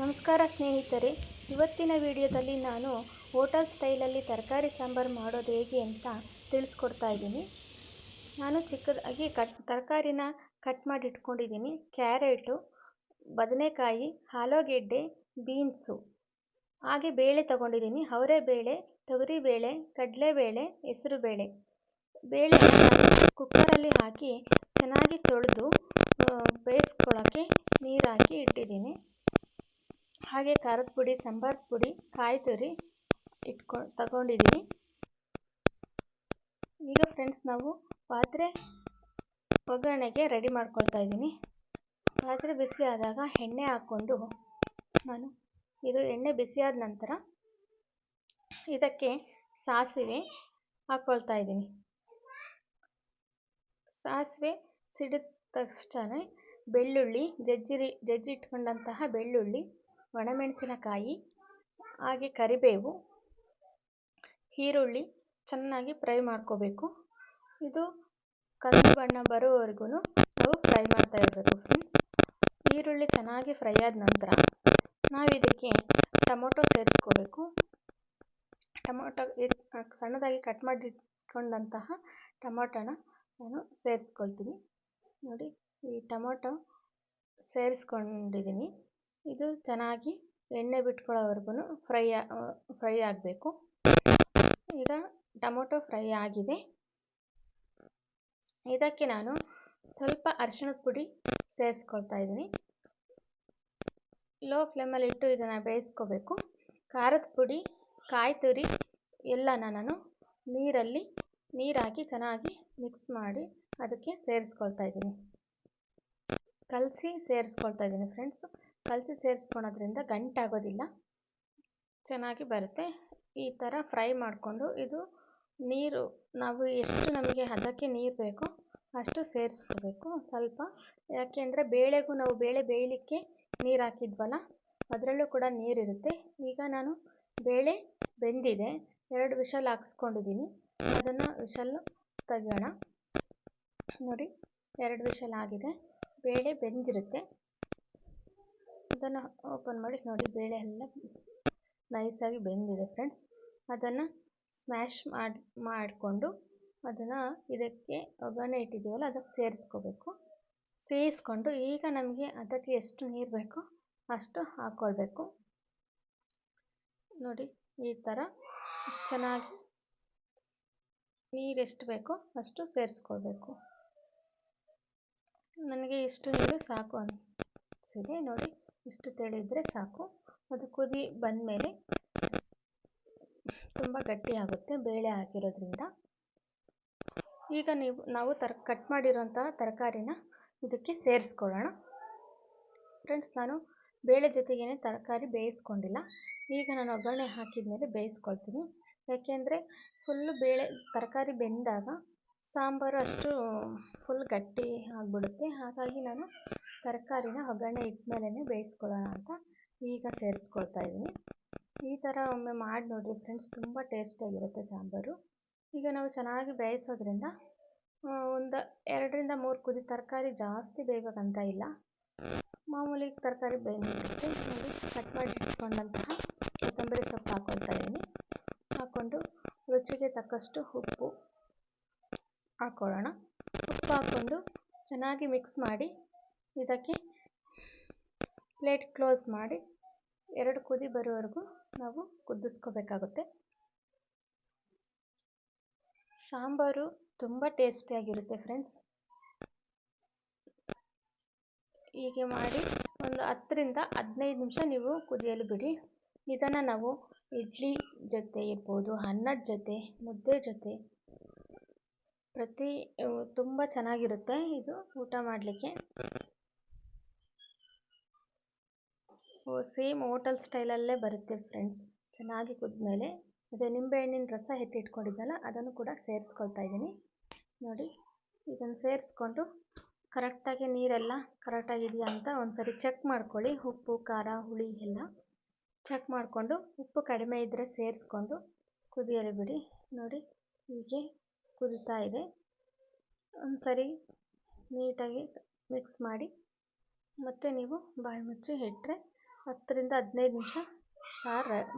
ನಮಸ್ಕಾರ ಸ್ನೇಹಿತರೆ, ಇವತ್ತಿನ ವಿಡಿಯೋದಲ್ಲಿ ನಾನು ಹೋಟೆಲ್ ಸ್ಟೈಲಲ್ಲಿ ತರಕಾರಿ ಸಾಂಬಾರು ಮಾಡೋದು ಹೇಗೆ ಅಂತ ತಿಳಿಸ್ಕೊಡ್ತಾ ಇದ್ದೀನಿ. ನಾನು ಚಿಕ್ಕದಾಗಿ ಕಟ್, ತರಕಾರಿನ ಕಟ್ ಮಾಡಿ ಇಟ್ಕೊಂಡಿದ್ದೀನಿ ಕ್ಯಾರೆಟು, ಬದನೆಕಾಯಿ ಆಲೂಗೆಡ್ಡೆ ಬೀನ್ಸು. ಹಾಗೆ ಬೇಳೆ ತಗೊಂಡಿದ್ದೀನಿ. ಅವರೆಬೇಳೆ, ತೊಗರಿಬೇಳೆ, ಕಡಲೆಬೇಳೆ, ಹೆಸರುಬೇಳೆ. ಬೇಳೆ ಕುಕ್ಕರಲ್ಲಿ ಹಾಕಿ ಚೆನ್ನಾಗಿ ತೊಳೆದು ಬೇಯಿಸ್ಕೊಳ್ಳೋಕ್ಕೆ ನೀರಾಕಿ ಇಟ್ಟಿದ್ದೀನಿ. ಹಾಗೆ ಖಾರದ ಪುಡಿ, ಸಾಂಬಾರು ಪುಡಿ ಕಾಯಿ ತುರಿ ಇಟ್ಕೊ ತಗೊಂಡಿದ್ದೀನಿ ಈಗ ಫ್ರೆಂಡ್ಸ್ ನಾವು ಪಾತ್ರೆ ಒಗ್ಗರಣೆಗೆ ರೆಡಿ ಮಾಡ್ಕೊಳ್ತಾ ಇದ್ದೀನಿ. ಪಾತ್ರೆ ಬಿಸಿ ಆದಾಗ ಎಣ್ಣೆ ಹಾಕ್ಕೊಂಡು ನಾನು ಇದು ಎಣ್ಣೆ ಬಿಸಿಯಾದ ನಂತರ ಇದಕ್ಕೆ ಸಾಸಿವೆ ಹಾಕ್ಕೊಳ್ತಾ ಇದ್ದೀನಿ. ಸಾಸಿವೆ ಸಿಡಿದ ತಕ್ಷಣ ಬೆಳ್ಳುಳ್ಳಿ, ಜಜ್ಜಿರಿ, ಜಜ್ಜಿಟ್ಕೊಂಡಂತಹ ಬೆಳ್ಳುಳ್ಳಿ ಒಣಮೆಣಸಿನಕಾಯಿ, ಹಾಗೆ ಕರಿಬೇವು, ಈರುಳ್ಳಿ ಚೆನ್ನಾಗಿ ಫ್ರೈ ಮಾಡ್ಕೋಬೇಕು. ಇದು ಕಂದು ಬಣ್ಣ ಬರೋವರೆಗೂ ನಾವು ಫ್ರೈ ಮಾಡ್ತಾ ಇರಬೇಕು ಫ್ರೆಂಡ್ಸ್. ಈರುಳ್ಳಿ ಚೆನ್ನಾಗಿ ಫ್ರೈ ಆದ ನಂತರ ನಾವು ಇದಕ್ಕೆ ಟೊಮೊಟೊ ಸೇರಿಸ್ಕೋಬೇಕು. ಟೊಮೊಟೊ ಸಣ್ಣದಾಗಿ ಕಟ್ ಮಾಡಿಟ್ಕೊಂಡಂತಹ ಟೊಮೊಟೊನ ನಾನು ಸೇರಿಸ್ಕೊಳ್ತೀನಿ. ನೋಡಿ ಈ ಟೊಮೊಟೊ ಸೇರಿಸ್ಕೊಂಡಿದ್ದೀನಿ. ಇದು ಚೆನ್ನಾಗಿ ಎಣ್ಣೆ ಬಿಟ್ಕೊಳ್ಳೋವರೆಗೂ ಫ್ರೈ ಫ್ರೈ ಆಗಬೇಕು. ಈಗ ಟೊಮೊಟೊ ಫ್ರೈ ಆಗಿದೆ. ಇದಕ್ಕೆ ನಾನು ಸ್ವಲ್ಪ ಅರಿಶಿಣದ ಪುಡಿ ಸೇರಿಸ್ಕೊಳ್ತಾ ಇದ್ದೀನಿ. ಲೋ ಫ್ಲೇಮಲ್ಲಿ ಇಟ್ಟು ಇದನ್ನು ಬೇಯಿಸ್ಕೋಬೇಕು. ಖಾರದ ಪುಡಿ ಕಾಯಿ ತುರಿ ಎಲ್ಲನ ನಾನು ನೀರಲ್ಲಿ ನೀರಾಕಿ ಚೆನ್ನಾಗಿ ಮಿಕ್ಸ್ ಮಾಡಿ ಅದಕ್ಕೆ ಸೇರಿಸ್ಕೊಳ್ತಾ ಇದ್ದೀನಿ. ಕಲಸಿ ಸೇರಿಸ್ಕೊಳ್ತಾ ಇದ್ದೀನಿ ಫ್ರೆಂಡ್ಸ್. ಕಲಸಿ ಸೇರಿಸ್ಕೊಳೋದ್ರಿಂದ ಗಂಟಾಗೋದಿಲ್ಲ. ಚೆನ್ನಾಗಿ ಬರುತ್ತೆ. ಈ ಥರ ಫ್ರೈ ಮಾಡಿಕೊಂಡು ಇದು ನೀರು, ನಾವು ಎಷ್ಟು ನಮಗೆ ಹದಕ್ಕೆ ನೀರು ಬೇಕೋ ಅಷ್ಟು ಸೇರಿಸ್ಕೋಬೇಕು. ಸ್ವಲ್ಪ ಯಾಕೆಂದರೆ ಬೇಳೆಗೂ ನಾವು ಬೇಳೆ ಬೇಯಲಿಕ್ಕೆ ನೀರು ಹಾಕಿದ್ವಲ್ಲ, ಅದರಲ್ಲೂ ಕೂಡ ನೀರಿರುತ್ತೆ. ಈಗ ನಾನು ಬೇಳೆ ಬೆಂದಿದೆ, ಎರಡು ವಿಷಲ್ ಹಾಕ್ಸ್ಕೊಂಡಿದ್ದೀನಿ. ಅದನ್ನು ವಿಷಲ್ಲು ತೆಗೆಯೋಣ. ನೋಡಿ, ಎರಡು ವಿಷಲ್ ಆಗಿದೆ. ಬೇಳೆ ಬೆಂದಿರುತ್ತೆ. ಅದನ್ನು ಓಪನ್ ಮಾಡಿ ನೋಡಿ ಬೇಳೆ ಎಲ್ಲ ನೈಸಾಗಿ ಬೆಂದಿದೆ ಫ್ರೆಂಡ್ಸ್ ಅದನ್ನು ಸ್ಮ್ಯಾಶ್ ಮಾಡಿ, ಮಾಡಿಕೊಂಡು ಅದನ್ನು ಇದಕ್ಕೆ ಒಗ್ಗರಣೆ ಇಟ್ಟಿದ್ದೀವಲ್ಲ ಅದಕ್ಕೆ ಸೇರಿಸ್ಕೋಬೇಕು. ಸೇರಿಸ್ಕೊಂಡು ಈಗ ನಮಗೆ ಅದಕ್ಕೆ ಎಷ್ಟು ನೀರು ಬೇಕೋ ಅಷ್ಟು ಹಾಕ್ಕೊಳ್ಬೇಕು ನೋಡಿ ಈ ಥರ ಚೆನ್ನಾಗಿ ನೀರು ಎಷ್ಟು ಬೇಕೋ ಅಷ್ಟು ಸೇರಿಸ್ಕೊಳ್ಬೇಕು. ನನಗೆ ಇಷ್ಟು ನೀರು ಸಾಕು ಅನಿಸಿದೆ. ನೋಡಿ ಇಷ್ಟು ತೆಳಿದ್ರೆ ಸಾಕು. ಅದು ಕುದಿ ಬಂದಮೇಲೆ ತುಂಬ ಗಟ್ಟಿ ಆಗುತ್ತೆ, ಬೇಳೆ ಹಾಕಿರೋದ್ರಿಂದ. ಈಗ ನೀವು, ನಾವು ತರ್ ಕಟ್ ಮಾಡಿರೋಂತಹ ತರಕಾರಿನ ಇದಕ್ಕೆ ಸೇರಿಸ್ಕೊಳ್ಳೋಣ. ಫ್ರೆಂಡ್ಸ್ ನಾನು ಬೇಳೆ ಜೊತೆಗೇನೆ ತರಕಾರಿ ಬೇಯಿಸ್ಕೊಂಡಿಲ್ಲ. ಈಗ ನಾನು ಒಗ್ಗರಣೆ ಹಾಕಿದ ಮೇಲೆ ಬೇಯಿಸ್ಕೊಳ್ತೀನಿ. ಯಾಕೆಂದರೆ ಫುಲ್ಲು ಬೇಳೆ, ತರಕಾರಿ ಬೆಂದಾಗ ಸಾಂಬಾರು ಅಷ್ಟು ಫುಲ್ ಗಟ್ಟಿ ಆಗಿಬಿಡುತ್ತೆ. ಹಾಗಾಗಿ ನಾನು ತರಕಾರಿನ ಒಗ್ಗರಣೆ ಇಟ್ಮೇಲೆನೇ ಬೇಯಿಸ್ಕೊಳ್ಳೋಣ ಅಂತ ಈಗ ಸೇರಿಸ್ಕೊಳ್ತಾ ಇದ್ದೀನಿ ಈ ಥರ ಒಮ್ಮೆ ಮಾಡಿ ನೋಡಿರಿ ಫ್ರೆಂಡ್ಸ್ ತುಂಬ ಟೇಸ್ಟಿಯಾಗಿರುತ್ತೆ ಸಾಂಬಾರು. ಈಗ ನಾವು ಚೆನ್ನಾಗಿ ಬೇಯಿಸೋದ್ರಿಂದ ಒಂದು ಎರಡರಿಂದ ಮೂರು ಕುದಿ ತರಕಾರಿ ಜಾಸ್ತಿ ಬೇಯಬೇಕಂತ ಇಲ್ಲ. ಮಾಮೂಲಿ ತರಕಾರಿ ಬೇಯಿಸ್ಬಿಟ್ಟು ನೋಡಿ ಕಟ್ ಮಾಡಿ ಇಟ್ಕೊಂಡಂತಹ ಕೊತ್ತಂಬರಿ ಸೊಪ್ಪು ಹಾಕ್ಕೊಳ್ತಾ ಇದ್ದೀನಿ ಹಾಕ್ಕೊಂಡು ರುಚಿಗೆ ತಕ್ಕಷ್ಟು ಉಪ್ಪು ಹಾಕ್ಕೊಳ್ಳೋಣ ಉಪ್ಪು ಹಾಕ್ಕೊಂಡು ಚೆನ್ನಾಗಿ ಮಿಕ್ಸ್ ಮಾಡಿ ಇದಕ್ಕೆ ಪ್ಲೇಟ್ ಕ್ಲೋಸ್ ಮಾಡಿ ಎರಡು ಕುದಿ ಬರೋವರೆಗೂ ನಾವು ಕುದಿಸ್ಕೋಬೇಕಾಗುತ್ತೆ. ಸಾಂಬಾರು ತುಂಬ ಟೇಸ್ಟಿಯಾಗಿರುತ್ತೆ ಫ್ರೆಂಡ್ಸ್. ಹೀಗೆ ಮಾಡಿ ಒಂದು ಹತ್ತರಿಂದ ಹದಿನೈದು ನಿಮಿಷ ನೀವು ಕುದಿಯಲು ಬಿಡಿ. ಇದನ್ನು ನಾವು ಇಡ್ಲಿ ಜೊತೆ ಇರ್ಬೋದು, ಅನ್ನದ ಜೊತೆ, ಮುದ್ದೆ ಜೊತೆ, ಪ್ರತಿ, ತುಂಬ ಚೆನ್ನಾಗಿರುತ್ತೆ ಇದು ಊಟ ಮಾಡಲಿಕ್ಕೆ. ಸೇಮ್ ಹೋಟೆಲ್ ಸ್ಟೈಲಲ್ಲೇ ಬರುತ್ತೆ ಫ್ರೆಂಡ್ಸ್ ಚೆನ್ನಾಗಿ ಕುದ್ಮೇಲೆ ಅದೇ ನಿಂಬೆಹಣ್ಣಿನ ರಸ ಎತ್ತಿಟ್ಕೊಂಡಿದ್ದಲ್ಲ, ಅದನ್ನು ಕೂಡ ಸೇರಿಸ್ಕೊಳ್ತಾ ಇದ್ದೀನಿ. ನೋಡಿ, ಇದನ್ನು ಸೇರಿಸ್ಕೊಂಡು ಕರೆಕ್ಟಾಗಿ ನೀರೆಲ್ಲ ಕರೆಕ್ಟಾಗಿ ಇದೆಯಾ ಅಂತ ಒಂದ್ಸರಿ ಚೆಕ್ ಮಾಡ್ಕೊಳ್ಳಿ. ಉಪ್ಪು, ಖಾರ, ಹುಳಿ ಎಲ್ಲ ಚೆಕ್ ಮಾಡಿಕೊಂಡು ಉಪ್ಪು ಕಡಿಮೆ ಇದ್ದರೆ ಸೇರಿಸ್ಕೊಂಡು ಕುದಿಯಲು ಬಿಡಿ. ನೋಡಿ, ಹೀಗೆ ಕುದಿತಾ ಇದೆ. ಒಂದ್ಸರಿ ನೀಟಾಗಿ ಮಿಕ್ಸ್ ಮಾಡಿ ಮತ್ತೆ ನೀವು ಬಾಯಿ ಮುಚ್ಚಿ ಇಟ್ಟರೆ ಹತ್ತರಿಂದ ಹದಿನೈದು ನಿಮಿಷ ಸಾಂಬಾರು